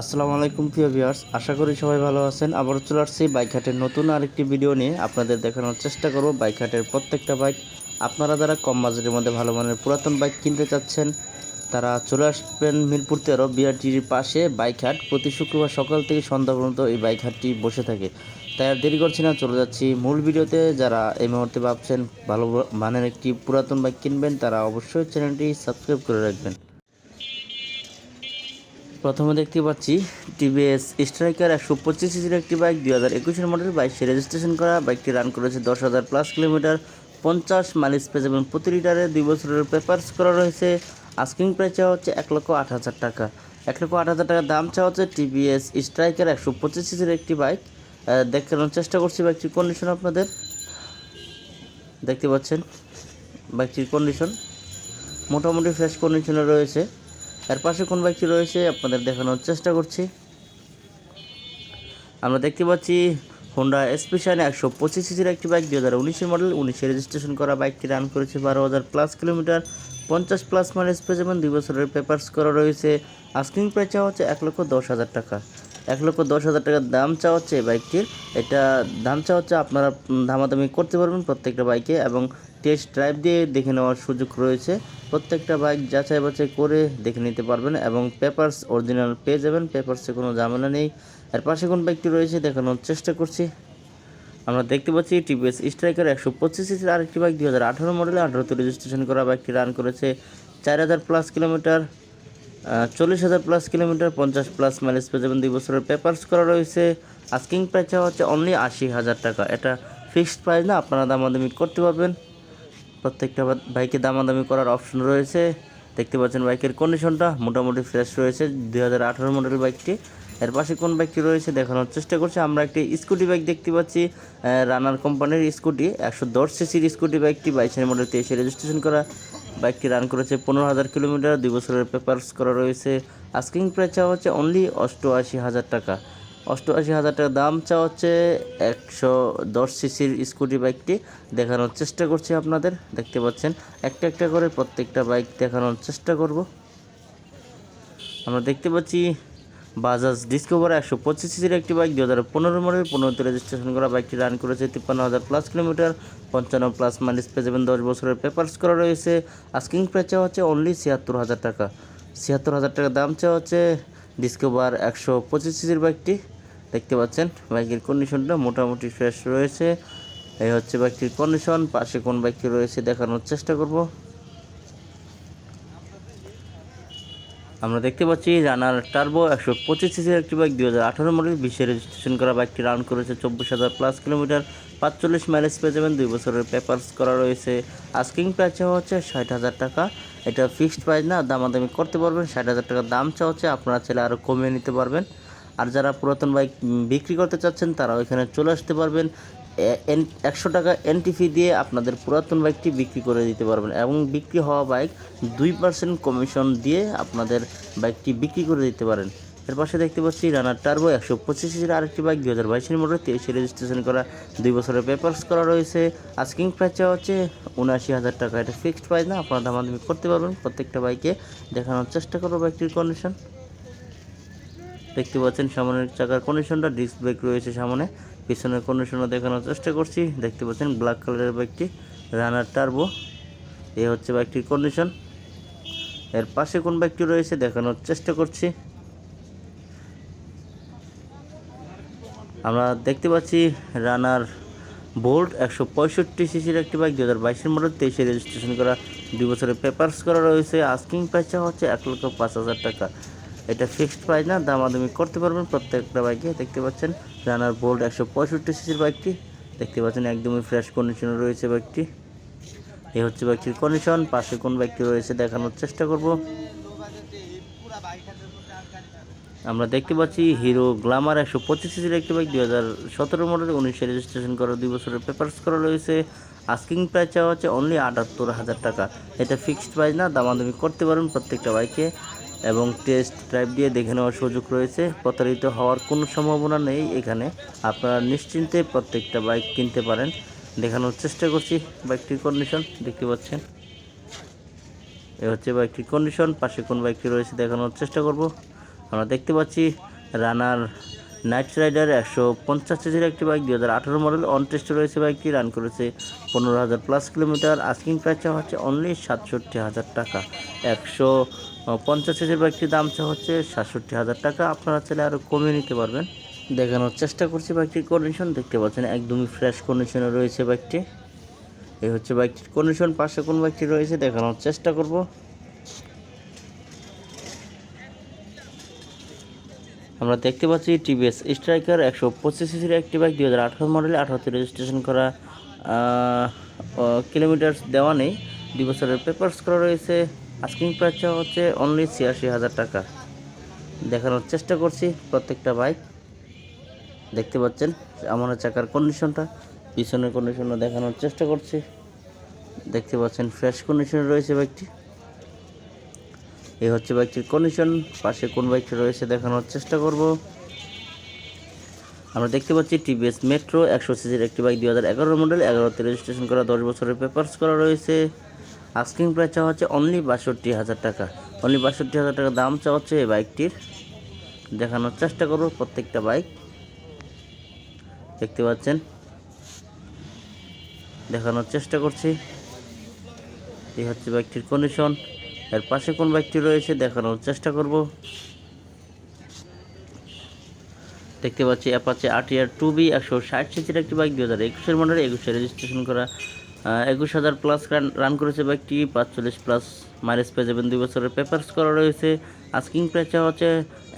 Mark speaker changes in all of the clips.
Speaker 1: আসসালামু আলাইকুম, প্রিয় ভিউয়ার্স আশা করি সবাই ভালো আছেন। আবারও চলে আসছি বাইক হাটের নতুন আরেকটি ভিডিও নিয়ে। আপনাদের দেখানোর চেষ্টা করব বাইক হাটের প্রত্যেকটা বাইক। আপনারা যারা কম বাজেটের মধ্যে ভালো মানের পুরাতন বাইক কিনতে চাচ্ছেন, তারা চলে আসবেন মিরপুর তেরো বিআরটির পাশে বাইক হাট প্রতি শুক্রবার সকাল থেকে সন্ধ্যা পর্যন্ত এই বাইক হাটটি বসে থাকে। তাই আর দেরি করছি না, চলে যাচ্ছি মূল ভিডিওতে যারা এই মুহূর্তে ভাবছেন ভালো মানের একটি পুরাতন বাইক কিনবেন, তারা অবশ্যই চ্যানেলটি সাবস্ক্রাইব করে রাখবেন। প্রথমে দেখতে পাচ্ছি টিভিএস স্ট্রাইকার একশো পঁচিশ সিসির একটি বাইক, দুই হাজার একুশের মডেল বাইশে রেজিস্ট্রেশন করা। বাইকটি রান করেছে দশ হাজার প্লাস কিলোমিটার পঞ্চাশ মাইলেজ পেজ এবং প্রতি লিটারে দুই বছরের পেপার্স করা রয়েছে। আস্কিং প্রাইস চাওয়া হচ্ছে এক লক্ষ আট হাজার টাকা। এক লক্ষ আট হাজার টাকা দাম চাওয়া হচ্ছে টিভিএস স্ট্রাইকার একশো পঁচিশ সিসির একটি বাইক। দেখানোর চেষ্টা করছি বাইকটির কন্ডিশন আপনাদের। দেখতে পাচ্ছেন বাইকটির কন্ডিশন মোটামুটি ফ্রেশ কন্ডিশনে রয়েছে। এর পাশে কোন বাইকটি রয়েছে আপনাদের দেখানোর চেষ্টা করছি। আমরা দেখতে পাচ্ছি হোন্ডা স্পেশাল একশো পঁচিশ সিসির একটি বাইক দু হাজার উনিশের মডেল উনিশে রেজিস্ট্রেশন করা বাইকটি রান করেছে বারো হাজার প্লাস কিলোমিটার পঞ্চাশ প্লাস মাইলেজ পেয়ে যাবেন দুই বছরের পেপার্স করা রয়েছে। আস্কিং প্রাইস চাওয়া হচ্ছে এক লক্ষ দশ হাজার টাকা। এক লক্ষ দশ হাজার টাকার দাম চাওয়া হচ্ছে এই বাইকটির এটা দাম চাওয়া হচ্ছে আপনারা দামাদামি করতে পারবেন প্রত্যেকটা বাইকে এবং টেস্ট ড্রাইভ দিয়ে দেখে নেওয়ার সুযোগ রয়েছে। প্রত্যেকটা বাইক যাচাই বাছাই করে দেখে নিতে পারবেন এবং পেপারস অরিজিনাল পেয়ে যাবেন। পেপারসে কোনো ঝামেলা নেই। এর পাশে কোন বাইকটি রয়েছে দেখানোর চেষ্টা করছি। আমরা দেখতে পাচ্ছি টিভিএস স্ট্রাইকার একশো পঁচিশ সিসির আরেকটি বাইক দুই হাজার আঠারো মডেলে আঠারোতে রেজিস্ট্রেশন করা বাইকটি রান করেছে চার হাজার প্লাস কিলোমিটার চল্লিশ হাজার প্লাস কিলোমিটার পঞ্চাশ প্লাস মাইলেজ পেয়ে যাবেন। দুই বছরের পেপার্স করা রয়েছে। আস্কিং প্রাইস হচ্ছে অনলি আশি হাজার টাকা। এটা ফিক্সড প্রাইস না, আপনারা দামাদামি করতে পারবেন। প্রত্যেকটা বাইকে দামাদামি করার অপশন রয়েছে। দেখতে পাচ্ছেন বাইকের কন্ডিশনটা মোটামুটি ফ্রেশ রয়েছে, দুই হাজার আঠারো মডেল বাইকটি। এর পাশে কোন বাইকটি রয়েছে দেখানোর চেষ্টা করছি। আমরা একটি স্কুটি বাইক দেখতে পাচ্ছি রানার কোম্পানির স্কুটি একশো দশ সিসির স্কুটি বাইকটি বাইশের মডেল তেইশে রেজিস্ট্রেশন করা। বাইকটি রান করেছে পনেরো হাজার কিলোমিটার দুই বছরের পেপার্স করা রয়েছে। আস্কিং প্রাইস চাওয়া হচ্ছে অনলি অষ্টআশি হাজার টাকা। অষ্টআশি হাজার টাকা দাম চাওয়া হচ্ছে একশো দশ সিসির স্কুটি বাইকটি দেখানোর চেষ্টা করছি আপনাদের। দেখতে পাচ্ছেন, একটা একটা করে প্রত্যেকটা বাইক দেখানোর চেষ্টা করব। আমরা দেখতে পাচ্ছি, বাজাজ ডিসকভার একশো পঁচিশ সিসির একটি বাইক দু হাজার পনেরো মডেল, পনেরোতে রেজিস্ট্রেশন করা বাইকটি রান করেছে তিপ্পান্ন হাজার প্লাস কিলোমিটার, পঞ্চান্ন প্লাস মাইলেজ পেয়ে যাবেন দশ বছরের পেপার্স করা রয়েছে। আস্কিং প্রাইস চাওয়া হচ্ছে অনলি ছিয়াত্তর হাজার টাকা। ছিয়াত্তর হাজার টাকা দাম চাওয়া হচ্ছে ডিসকভার একশো পঁচিশ সিসির বাইকটি দেখতে পাচ্ছেন। বাইকের কন্ডিশনটা মোটামুটি ফ্রেশ রয়েছে। এই হচ্ছে বাইকটির কন্ডিশন পাশে কোন বাইকটি রয়েছে দেখানোর চেষ্টা করব। আমরা দেখতে পাচ্ছি রানার টার্বো একশো পঁচিশ সিসির একটি বাইক দু হাজার আঠারো মডেল বিশ্বে রেজিস্ট্রেশন করা বাইকটি রান করেছে চব্বিশ হাজার প্লাস কিলোমিটার পাঁচচল্লিশ মাইলেজ পেয়ে যাবেন। দুই বছরের পেপার্স করা রয়েছে। আস্কিং প্রাইস চাওয়া হচ্ছে ষাট হাজার টাকা। এটা ফিক্সড প্রাইস না, দামাদামি করতে পারবেন। ষাট হাজার টাকা দাম চাওয়া হচ্ছে, আপনারা চাইলে আরও কমিয়ে নিতে পারবেন। আর যারা পুরাতন বাইক বিক্রি করতে চাচ্ছেন, তারাও এখানে চলে আসতে পারবেন। একশো টাকা এন্ট্রি এনটিফি দিয়ে আপনাদের পুরাতন বাইকটি বিক্রি করে দিতে পারবেন। এবং বিক্রি হওয়া বাইক দুই পার্সেন্ট কমিশন দিয়ে আপনাদের বাইকটি বিক্রি করে দিতে পারেন। এর পাশে দেখতে পাচ্ছি রানার টার্বো একশো পঁচিশ সিসির আরেকটি বাইক দু হাজার বাইশের মডেল, তেইশে রেজিস্ট্রেশন করা দুই বছরের পেপার্স করা রয়েছে। আস্কিং প্রাইস চাওয়া হচ্ছে উনআশি হাজার টাকা। এটা ফিক্সড প্রাইস না, আপনারা দামাদামি করতে পারবেন। প্রত্যেকটা বাইকে দেখানোর চেষ্টা করব বাইকটির কন্ডিশন দেখতে পাচ্ছেন সামনের চাকার কন্ডিশনটা ডিস্ক ব্রেক রয়েছে সামনে। পিছনের কন্ডিশনও দেখানোর চেষ্টা করছি। দেখতে পাচ্ছেন ব্ল্যাক কালারের বাইকটি, রানার টার্বো। এই হচ্ছে বাইকটির কন্ডিশন এর পাশে কোন বাইকটি রয়েছে দেখানোর চেষ্টা করছি। আমরা দেখতে পাচ্ছি রানার বোল্ট একশো পঁয়ষট্টি সিসির একটি বাইক দু হাজার বাইশের মডেল, তেইশে রেজিস্ট্রেশন করা, দুই বছরের পেপার্স করা রয়েছে। আস্কিং প্রাইস হচ্ছে এক লক্ষ পাঁচ হাজার টাকা। এটা ফিক্সড প্রাইস না, দামাদামি করতে পারবেন প্রত্যেকটা বাইকে। দেখতে পাচ্ছেন রানার বোল্ট একশো পঁয়ষট্টি সিসির বাইকটি। দেখতে পাচ্ছেন একদমই ফ্রেশ কন্ডিশনে রয়েছে বাইকটি। এই হচ্ছে বাইকটির কন্ডিশন পাশে কোন বাইকটি রয়েছে দেখানোর চেষ্টা করব। আমরা দেখতে পাচ্ছি হিরো গ্লামার একশো পঁচিশ সিসির একটি বাইক, দুই হাজার সতেরো মডেল, উনিশে রেজিস্ট্রেশন করা, দুই বছরের পেপার্স করা রয়েছে। আস্কিং প্রাইস চাওয়া হচ্ছে অনলি আটাত্তর হাজার টাকা। এটা ফিক্সড প্রাইস না, দামাদামি করতে পারেন প্রত্যেকটা বাইকে। এবং টেস্ট ড্রাইভ দিয়ে দেখে নেওয়ার সুযোগ রয়েছে। প্রতারিত হওয়ার কোনো সম্ভাবনা নেই এখানে। আপনারা নিশ্চিন্তে প্রত্যেকটা বাইক কিনতে পারেন। দেখানোর চেষ্টা করছি বাইকটির কন্ডিশন দেখতে পাচ্ছেন? এ হচ্ছে বাইকটির কন্ডিশন পাশে কোন বাইকটি রয়েছে দেখানোর চেষ্টা করব। আমরা দেখতে পাচ্ছি রানার নাইট রাইডার একশো পঞ্চাশ সিসির একটি বাইক, দুই হাজার আঠারো মডেল অন টেস্টে রয়েছে বাইকটি রান করেছে পনেরো হাজার প্লাস কিলোমিটার আস্কিং প্রাইস চাওয়া হচ্ছে অনলি সাতষট্টি হাজার টাকা। একশো পঞ্চাশ সিসির বাইকটির দাম হচ্ছে সাতষট্টি হাজার টাকা। আপনারা চাইলে আরও কমিয়ে নিতে পারবেন। দেখানোর চেষ্টা করছি বাইকটির কন্ডিশন দেখতে পাচ্ছেন একদমই ফ্রেশ কন্ডিশনে রয়েছে বাইকটি। এই হচ্ছে বাইকটির কন্ডিশন পাশে কোন বাইকটি রয়েছে দেখানোর চেষ্টা করব। আমরা দেখতে পাচ্ছি টিভিএস স্ট্রাইকার একশো পঁচিশ সিসির একটি বাইক, দুই হাজার আঠারো মডেলে আঠারোতে রেজিস্ট্রেশন করা কিলোমিটার দেওয়া নেই। দুই বছরের পেপার্স করা রয়েছে। আস্কিং প্রাইস হচ্ছে অনলি ছিয়াশি হাজার টাকা। দেখানোর চেষ্টা করছি প্রত্যেকটা বাইক। দেখতে পাচ্ছেন আমার চাকার কন্ডিশনটা পিছনের কন্ডিশনটা দেখানোর চেষ্টা করছি। দেখতে পাচ্ছেন ফ্রেশ কন্ডিশনে রয়েছে বাইকটি। এই হচ্ছে বাইকটির কন্ডিশন পাশে কোন বাইকটি রয়েছে দেখানোর চেষ্টা করব। আমরা দেখতে পাচ্ছি টিভিএস মেট্রো একশো সিসির একটি বাইক দুই হাজার এগারো মডেল এগারোতে রেজিস্ট্রেশন করা, দশ বছরের পেপার্স করা রয়েছে। আস্কিং প্রাইস চাওয়া হচ্ছে অনলি বাষট্টি হাজার টাকা। অনলি বাষট্টি হাজার টাকা দাম চাওয়া হচ্ছে এই বাইকটির। দেখানোর চেষ্টা করব প্রত্যেকটা বাইক। দেখতে পাচ্ছেন? দেখানোর চেষ্টা করছি। এই হচ্ছে বাইকটির কন্ডিশন এর পাশে কোন বাইকটি রয়েছে দেখানোর চেষ্টা করব। দেখতে পাচ্ছি অ্যাপাচে আরটিআর টু বি একশো ষাট সিসির একটি বাইক দু হাজার একুশের মডেল একুশে রেজিস্ট্রেশন করা একুশ হাজার প্লাস রান করেছে বাইকটি পাঁচচল্লিশ প্লাস মাইলেজ পেয়ে যাবেন দুই বছরের পেপার্স করা রয়েছে। আস্কিং প্রাইস হচ্ছে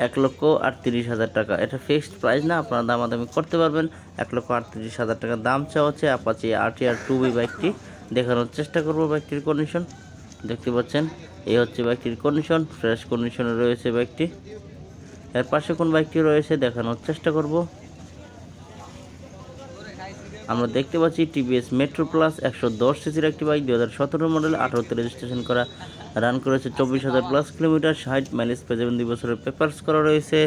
Speaker 1: এক লক্ষ আটত্রিশ হাজার টাকা। এটা ফিক্সড প্রাইস না, আপনারা দামাদামি করতে পারবেন। এক লক্ষ আটত্রিশ হাজার টাকা দাম চাওয়া হচ্ছে অ্যাপাচি আরটিআর টু বি বাইকটি দেখানোর চেষ্টা করব বাইকটির কন্ডিশন দেখতে পাচ্ছেন? এই হচ্ছে বাইকটির কন্ডিশন ফ্রেশ কন্ডিশনে রয়েছে বাইকটি এর পাশে কোন বাইকটি রয়েছে দেখানোর চেষ্টা করব। আমরা দেখতে পাচ্ছি টিভিএস মেট্রো প্লাস একশো দশ সিসির একটি বাইক দু হাজার সতেরো মডেল আঠারোতে রেজিস্ট্রেশন করা রান করেছে চব্বিশ হাজার প্লাস কিলোমিটার ষাট মাইলেজ পেয়ে যাবেন দুই বছরের পেপার্স করা রয়েছে।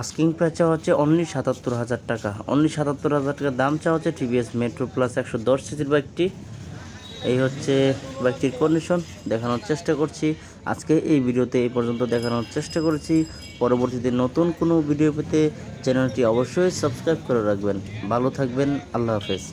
Speaker 1: আস্কিং প্রাইস চাওয়া হচ্ছে অনলি সাতাত্তর হাজার টাকা। অনলি সাতাত্তর হাজার টাকা দাম চাওয়া হচ্ছে টিভিএস মেট্রো প্লাস একশো দশ সিসির বাইকটি এই হচ্ছে বাইকটির কন্ডিশন দেখানোর চেষ্টা করছি। আজকে এই ভিডিওতে এই পর্যন্ত দেখানোর চেষ্টা করেছি। পরবর্তীতে নতুন কোনো ভিডিও পেতে চ্যানেলটি অবশ্যই সাবস্ক্রাইব করে রাখবেন। ভালো থাকবেন, আল্লাহ হাফেজ।